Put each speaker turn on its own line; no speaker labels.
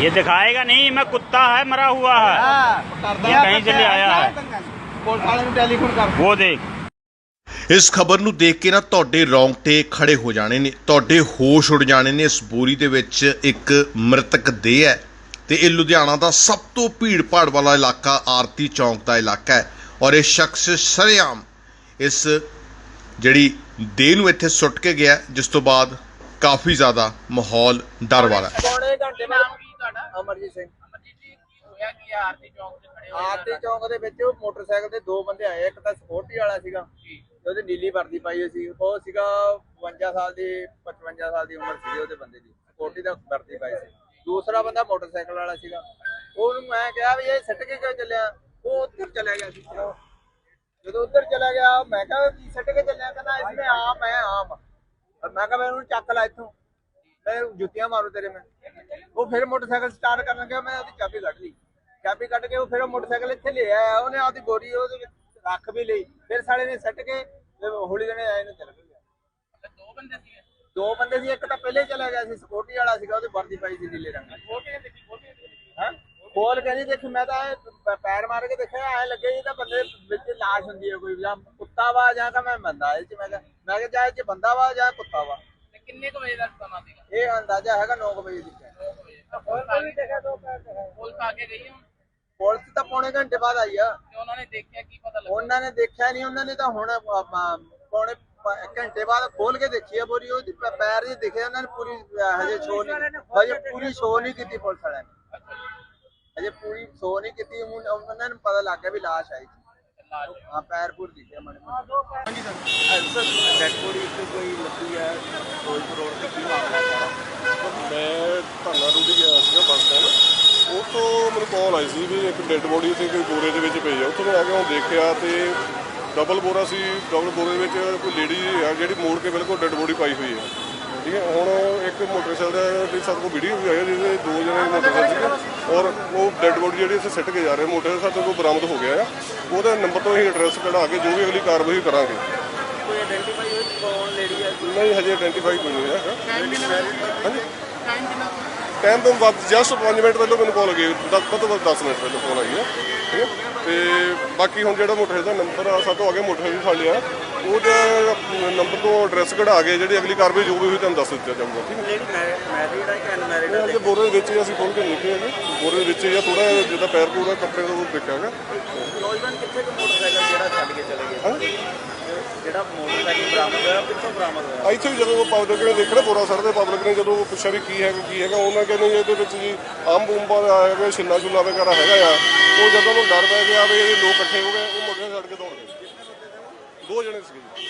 ये दिखाएगा नहीं मैं कुत्ता है मरा हुआ है। कहीं से ले आया है। वो देख।
ਇਸ ਖਬਰ ਨੂੰ ਦੇਖ ਕੇ ਨਾ ਤੁਹਾਡੇ ਰੌਂਗਟੇ ਖੜੇ ਹੋ ਜਾਣੇ ਨੇ ਤੁਹਾਡੇ ਹੋਸ਼ ਉੜ ਜਾਣੇ ਨੇ ਇਸ ਬੋਰੀ ਦੇ ਵਿੱਚ ਇੱਕ ਮ੍ਰਿਤਕ ਦੇਹ ਹੈ ਤੇ ਇਹ ਲੁਧਿਆਣਾ ਦਾ ਸਭ ਤੋਂ ਭੀੜ ਭਾੜ ਵਾਲਾ ਇਲਾਕਾ ਆਰਤੀ ਚੌਂਕ ਦਾ ਇਲਾਕਾ ਹੈ ਔਰ ਇਹ ਸ਼ਖਸ ਸਰੇਆਮ ਇਸ ਜਿਹੜੀ ਦੇਹ ਨੂੰ ਇੱਥੇ ਸੁੱਟ ਕੇ ਗਿਆ ਜਿਸ ਤੋਂ ਬਾਅਦ ਕਾਫੀ ਜ਼ਿਆਦਾ ਮਾਹੌਲ ਡਰ ਵਾਲਾ ਹੈ
ਅਮਰਜੀਤ ਸਿੰਘ।
ਅਮਰਜੀਤ ਜੀ ਕੀ ਹੋਇਆ? ਕੀ ਆ ਆਰਤੀ ਚੌਂਕ ਤੇ ਖੜੇ ਹੋ
ਆਰਤੀ ਚੌਂਕ ਦੇ ਵਿੱਚ ਉਹ ਮੋਟਰਸਾਈਕਲ ਤੇ ਦੋ ਬੰਦੇ ਆਏ ਇੱਕ ਤਾਂ ਸਪੋਰਟੀ ਵਾਲਾ ਸੀਗਾ ਤੇ ਉਹਦੀ ਨੀਲੀ ਵਰਦੀ ਪਾਈ ਹੋਈ ਸੀ। ਉਹ ਸੀਗਾ 52 ਸਾਲ ਦੀ 55 ਸਾਲ ਦੀ ਉਮਰ ਸੀ ਉਹਦੇ ਬੰਦੇ ਦੀ। ਸਪੋਰਟੀ ਦਾ ਵਰਦੀ ਪਾਈ ਸੀ। ਦੂਸਰਾ ਬੰਦਾ ਮੋਟਰਸਾਈਕਲ ਵਾਲਾ ਸੀਗਾ। ਉਹਨੂੰ ਮੈਂ ਕਿਹਾ ਵੀ ਇਹ ਸਿੱਟ ਕੇ ਕਿਉਂ ਚੱਲਿਆ? ਉਹ ਉੱਧਰ ਚਲਾ ਗਿਆ ਸੀ। ਜਦੋਂ ਉੱਧਰ ਚਲਾ ਗਿਆ ਮੈਂ ਕਿਹਾ ਕੀ ਸਿੱਟ ਕੇ ਚੱਲਿਆ? ਕਹਿੰਦਾ ਇਸਮੇ ਆਮ ਹੈ ਆਮ। ਮੈਂ ਕਿਹਾ ਮੈਂ ਉਹਨੂੰ ਚੱਕ ਲਾ ਇੱਥੋਂ। ਮੈਂ ਜੁੱਤੀਆਂ ਮਾਰੂ ਤੇਰੇ ਮੈਂ। ਉਹ ਫਿਰ ਮੋਟਰਸਾਈਕਲ ਸਟਾਰਟ ਕਰਨ ਲੱਗਿਆ ਮੈਂ ਉਹਦੀ ਚਾਬੀ ਕੱਢ ਲਈ। ਚਾਬੀ ਕੱਢ ਕੇ ਉਹ ਫਿਰ ਉਹ ਮੋਟਰਸਾਈਕਲ ਇੱਥੇ ਲੈ ਆਇਆ ਉਹਨੇ ਆਪਦੀ ਬੋਰੀ ਉਹਦੇ ਵਿੱਚ ਰੱਖ ਵੀ ਲਈ। ਫਿਰ ਸਾਲੇ ਨੇ ਸੱਟ ਕੇ ਹੌਲੀ ਜਣੇ ਆਏ ਨੂੰ ਚਲ ਗਿਆ
ਤੇ ਦੋ ਬੰਦੇ ਸੀਗੇ?
ਦੋ ਬੰਦੇ ਸੀ ਇੱਕ ਤਾਂ ਪਹਿਲੇ ਚਲਾ ਗਿਆ ਸੀ ਸਪੋਰਟੀ ਵਾਲਾ ਸੀਗਾ ਉਹਦੀ ਵਰਦੀ ਪਾਈ ਸੀ ਨੀਲੇ ਰੰਗ ਹਾਂ ਖੋਲ ਕੇ ਨਹੀਂ ਦੇਖ? ਮੈਂ ਤਾਂ ਪੈਰ ਮਾਰ ਕੇ ਦੇਖਿਆ ਐ ਲੱਗੇ ਇਹ ਤਾਂ ਬੰਦੇ ਵਿੱਚ ਲਾਸ਼ ਹੁੰਦੀ ਹੈ ਕੋਈ ਜਾਂ ਕੁੱਤਾ ਵਾ ਜਾਂ ਤਾਂ ਮੈਂ ਬੰਦਾ ਇਹ ਚ ਮੈਂ ਕਿਹਾ ਮੈਂ ਕਿਹਾ ਜਾਂ ਇਹ ਚ ਬੰਦਾ ਵਾ ਜਾਂ ਕੁੱਤਾ ਵਾ।
ਕਿੰਨੇ ਕੁ ਵਜੇ ਦਾ ਸਮਾਂ ਸੀਗਾ?
ਇਹ ਅੰਦਾਜ਼ਾ ਹੈਗਾ 9 ਵਜੇ ਦੀ।
ਪੁਲਿਸ ਆ ਕੇ ਗਈ ਹੁਣ।
ਪੁਲਿਸ ਤਾਂ ਪੌਣੇ ਘੰਟੇ ਬਾਅਦ ਆਈ ਆ।
ਤੇ ਉਹਨਾਂ ਨੇ ਦੇਖਿਆ ਕੀ ਪਤਾ ਲੱਗਾ।
ਉਹਨਾਂ ਨੇ ਦੇਖਿਆ ਨਹੀਂ ਉਹਨਾਂ ਨੇ ਤਾਂ ਹੁਣ ਅ- ਪੌਣੇ ਪ- ਘੰਟੇ ਬਾਅਦ ਖੋਲ ਕੇ ਦੇਖੀ ਆ ਬੋਰੀ ਉਹਦੀ ਪ- ਪੈਰ ਜੀ ਦਿਖੇ ਉਹਨਾਂ ਨੇ ਪੂਰੀ ਅ, ਹਜੇ ਸ਼ੋ ਨਹੀਂ ਹਜੇ ਪੂਰੀ ਸ਼ੋ ਨਹੀਂ ਕੀਤੀ ਪੁਲਿਸ ਵਾਲਿਆਂ ਨੇ।
ਅੱਛਾ ਜੀ।
ਹਜੇ ਪੂਰੀ ਸ਼ੋ ਨਹੀਂ ਕੀਤੀ ਹੁਣ ਉਹਨਾਂ ਨੂੰ ਪਤਾ ਲੱਗ ਗਿਆ ਵੀ ਲਾਸ਼ ਆਈ ਸੀ।
ਲਾਜ
ਹਾਂ ਪੈਰ ਪੂਰ ਦਿਖੇ ਮਨ
ਡੈਡ ਬੋਡੀ ਇੱਕ ਕੋਈ ਲੱਗੀ ਹੈ ਫਿਰੋਜ਼ਪੁਰ ਰੋਡ ਤੇ ਕੀ ਸਾਰਾ
ਧਰਨਾ ਰੂੜੀ ਗਿਆ ਸੀਗਾ ਬੱਸ ਸਟੈਂਡ। ਉਹ ਤੋਂ ਮੈਨੂੰ ਕਾਲ ਆਈ ਸੀ ਵੀ ਇੱਕ ਡੈੱਡ ਬੋਡੀ ਸੀ ਕੋਈ ਬੋਰੇ ਦੇ ਵਿੱਚ ਪਈ ਆ। ਉੱਥੋਂ ਮੈਂ ਆ ਕੇ ਹੁਣ ਦੇਖਿਆ ਤੇ ਡਬਲ ਬੋਰਾ ਸੀ ਡਬਲ ਬੋਰੇ ਦੇ ਵਿੱਚ ਕੋਈ ਲੇਡੀ ਆ ਜਿਹੜੀ ਮੋੜ ਕੇ ਬਿਲਕੁਲ ਡੈੱਡ ਬੋਡੀ ਪਾਈ ਹੋਈ ਹੈ ਠੀਕ ਹੈ ਹੁਣ ਇੱਕ ਮੋਟਰਸਾਈਕਲ ਦੀ ਸਾਡੇ ਕੋਲ ਵੀਡੀਓ ਵੀ ਆਈ ਹੈ ਜਿਹਦੇ ਦੋ ਜਣੇ ਮੋਟਰਸਾਈਕਲ ਸੀਗੇ। ਔਰ ਉਹ ਡੈੱਡ ਬੋਡੀ ਜਿਹੜੀ ਅਸੀਂ ਸਿੱਟ ਕੇ ਜਾ ਰਹੇ ਮੋਟਰਸਾਈਕਲ ਸਾਡੇ ਕੋਲ ਬਰਾਮਦ ਹੋ ਗਿਆ ਆ। ਉਹਦੇ ਨੰਬਰ ਤੋਂ ਅਸੀਂ ਐਡਰੈਸ ਕਢਾ ਕੇ ਜੋ ਵੀ ਅਗਲੀ ਕਾਰਵਾਈ ਕਰਾਂਗੇ।
ਕੋਈ ਆਇਡੈਂਟੀਫਾਈ ਹੋਈ ਕੌਣ ਲੇਡੀ ਹੈ
ਨਹੀਂ ਹਜੇ ਆਇਡੈਂਟੀਫਾਈ ਕੋਈ ਨਹੀਂ
ਟਾਈਮ ਕਿੰਨਾ
ਹਾਂਜੀ।
ਟਾਈਮ ਕਿੰਨਾ
ਟਾਈਮ ਤੋਂ ਬਾਅਦ ਜਸਟ 5 ਮਿੰਟ ਪਹਿਲਾਂ ਮੈਨੂੰ ਕਾਲ ਗਈ। ਦਸ ਤੋਂ ਬਾਅਦ 10 ਮਿੰਟ ਪਹਿਲਾਂ ਕਾਲ ਆਈ ਹੈ ਠੀਕ ਹੈ ਤੇ ਬਾਕੀ ਹੁਣ ਜਿਹੜਾ ਮੋਟਰਸਾਈਕਲ ਦਾ ਨੰਬਰ ਆ ਸਾਤੋਂ ਅੱਗੇ ਮੋਟਰਸਾਈਕਲ ਫੜ ਲਿਆ। ਉਹਦਾ ਨੰਬਰ ਤੋਂ ਐਡਰੈਸ ਕਢਾ ਕੇ ਜਿਹੜੀ ਅਗਲੀ ਕਾਰਵਾਈ ਜੋ ਵੀ ਹੋਈ ਤੁਹਾਨੂੰ ਦੱਸ ਦਿੱਤਾ ਜਾਊਗਾ ਠੀਕ ਹੈ
ਮੈਰਿਡ ਹੈ ਕਿ ਅਨਮੈਰਿਡ
ਇਹ
ਹੈ
ਅੱਗੇ ਬੋਰੇ ਦੇ ਵਿੱਚ ਹੀ ਅਸੀਂ ਖੋਲ ਕੇ ਦੇਖੇ ਹੈਗੇ ਬੋਰੇ ਵਿੱਚ ਜਾਂ ਥੋੜਾ ਜਿੱਦਾਂ ਪੈਰ ਪੂਰਾ ਕੱਪੜੇ ਦਾ ਉਹ ਦੇਖਿਆ ਹੈਗਾ।
ਨੌਜਵਾਨ ਕਿੱਥੇ ਕੁ ਮੋਟਰਸਾਈਕਲ ਜਿਹੜਾ ਛੱਡ ਜਿਹੜਾ ਮੋਟਰਸਾਈਕਲ ਬਰਾਮਦ ਹੋਇਆ ਕਿੱਥੋਂ ਬਰਾਮਦ ਹੋਇਆ?
ਇੱਥੇ ਵੀ ਜਦੋਂ ਪਬਲਿਕ ਨੇ ਦੇਖਿਆ ਬੋਰਾ ਸਰ ਦੇ ਪਬਲਿਕ ਨੇ ਜਦੋਂ ਪੁੱਛਿਆ ਵੀ ਕੀ ਹੈਗਾ ਕੀ ਹੈਗਾ, ਉਹਨਾਂ ਕਹਿੰਦੇ ਇਹਦੇ ਵਿੱਚ ਜੀ ਆਮ ਬੂੰਬਾ ਦਾ ਹੈਗਾ ਛਿੱਲਾ ਛੁੱਲਾ ਵਗੈਰਾ ਹੈਗਾ ਆ। ਉਹ ਜਦੋਂ ਨੂੰ ਡਰ ਪੈ ਗਿਆ ਵੀ ਇਹ ਲੋਕ ਇਕੱਠੇ ਹੋ ਗਏ, ਉਹ ਮੁੰਡੇ ਛੱਡ ਕੇ ਦੌੜ ਗਏ। ਦੋ ਜਣੇ ਸੀਗੇ ਜੀ।